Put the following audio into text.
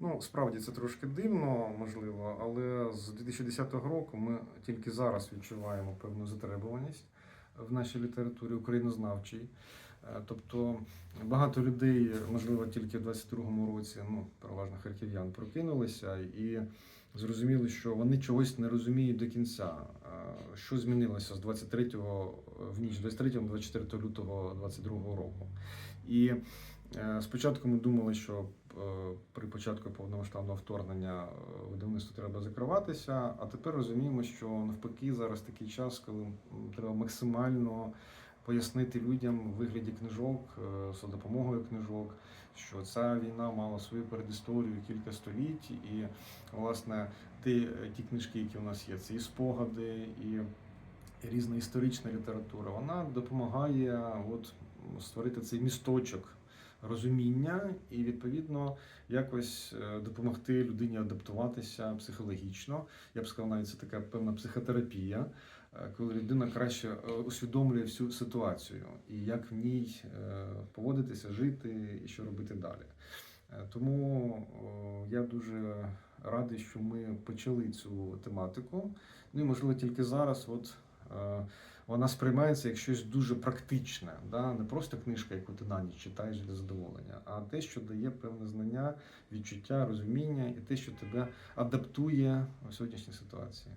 Ну, справді це трошки дивно, можливо, але з 2010 року ми тільки зараз відчуваємо певну затребуваність в нашій літературі українознавчій. Е, Тобто багато людей, можливо, тільки в 22-му році, ну, переважно харків'ян, прокинулися і зрозуміли, що вони чогось не розуміють до кінця. Е, Що змінилося з 23-го в ніч 23-24 лютого 22 року. І е, спочатку ми думали, що початку повномасштабного вторгнення е, видавництво треба закриватися, а тепер розуміємо, що навпаки зараз такий час, коли треба максимально пояснити людям в вигляді книжок, е, за допомогою книжок, що ця війна мала свою передісторію кілька століть, і власне ті, ті книжки, які у нас є, це і спогади, і різна історична література, вона допомагає от, створити цей місточок розуміння і відповідно якось е, допомогти людині адаптуватися психологічно. Я б сказав, навіть це така певна психотерапія, е, коли людина краще е, усвідомлює всю ситуацію і як в ній поводитися, жити і що робити далі. Тому я дуже радий, що ми почали цю тематику. Ну і можливо тільки зараз, от вона сприймається як щось дуже практичне, да? не просто книжка, яку ти на ніч читаєш для задоволення, а те, що дає певне знання, відчуття, розуміння і те, що тебе адаптує у сьогоднішній ситуації.